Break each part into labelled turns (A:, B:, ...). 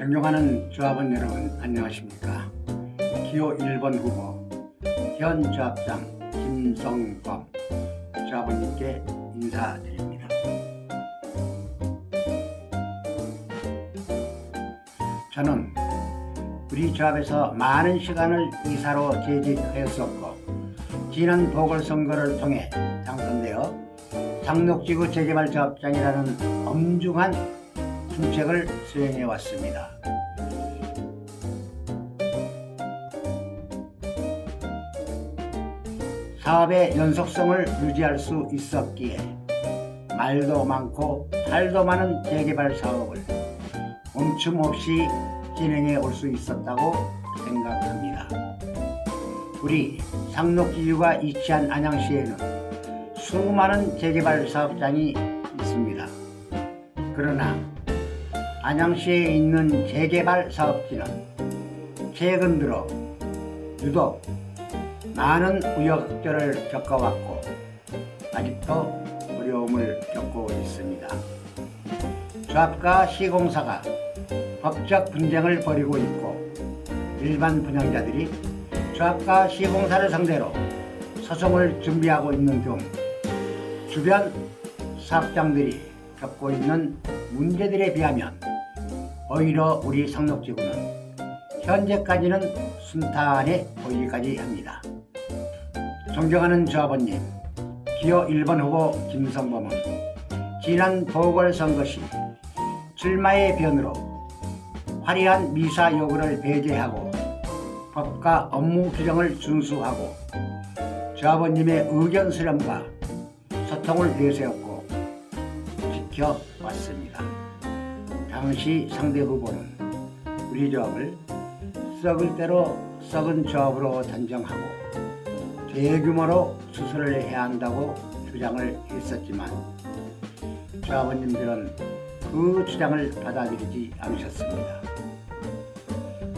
A: 존경하는 조합원 여러분 안녕하십니까? 기호 1번 후보 현 조합장 김성범 조합원님께 인사드립니다. 저는 우리 조합에서 많은 시간을 이사로 재직하였었고 지난 보궐선거를 통해 당선되어 상록지구 재개발 조합장이라는 엄중한 품책을 수행해 왔습니다. 사업의 연속성을 유지할 수 있었기에 말도 많고 탈도 많은 재개발 사업을 멈춤 없이 진행해 올 수 있었다고 생각합니다. 우리 상록지구가 위치한 안양시에는 수많은 재개발 사업장이 있습니다. 그러나 안양시에 있는 재개발 사업지는 최근 들어 유독 많은 우여곡절을 겪어왔고 아직도 어려움을 겪고 있습니다. 조합과 시공사가 법적 분쟁을 벌이고 있고 일반 분양자들이 조합과 시공사를 상대로 소송을 준비하고 있는 등 주변 사업장들이 겪고 있는 문제들에 비하면 오히려 우리 상록지구는 현재까지는 순탄해 보이기까지 합니다. 존경하는 조합원님, 기호 1번 후보 김성범은 지난 보궐선거 시 출마의 변으로 화려한 미사 요구를 배제하고 법과 업무 규정을 준수하고 조합원님의 의견 수렴과 소통을 내세웠고 지켜왔습니다. 당시 상대 후보는 우리 조합을 썩을 대로 썩은 조합으로 단정하고 대규모로 수술을 해야 한다고 주장을 했었지만 조합원님들은 그 주장을 받아들이지 않으셨습니다.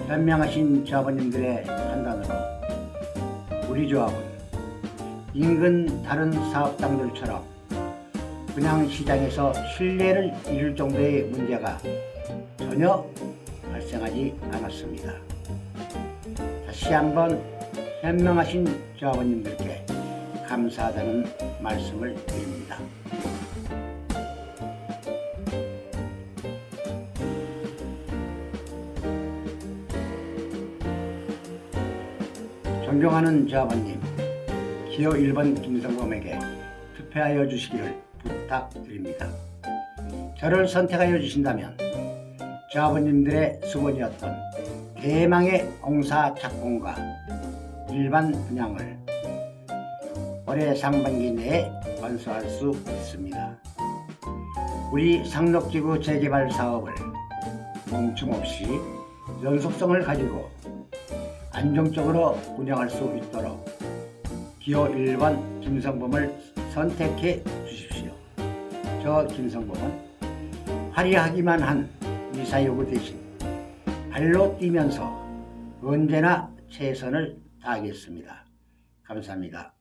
A: 현명하신 조합원님들의 판단으로 우리 조합은 인근 다른 사업장들처럼 분양 시장에서 신뢰를 잃을 정도의 문제가 전혀 발생하지 않았습니다. 다시 한번 현명하신 조합원님들께 감사하다는 말씀을 드립니다. 존경하는 조합원님, 기호 1번 김성범에게 투표하여 주시기를 부탁드립니다. 저를 선택하여 주신다면 조합원님들의 수건이었던 대망의 공사 착공과 일반 분양을 올해 상반기 내에 완수할 수 있습니다. 우리 상록지구 재개발 사업을 멈춤 없이 연속성을 가지고 안정적으로 운영할 수 있도록 기호 1번 김성범을 선택해 주십시오. 저 김성범은 화려하기만 한 이사요구 대신 발로 뛰면서 언제나 최선을 다하겠습니다. 감사합니다.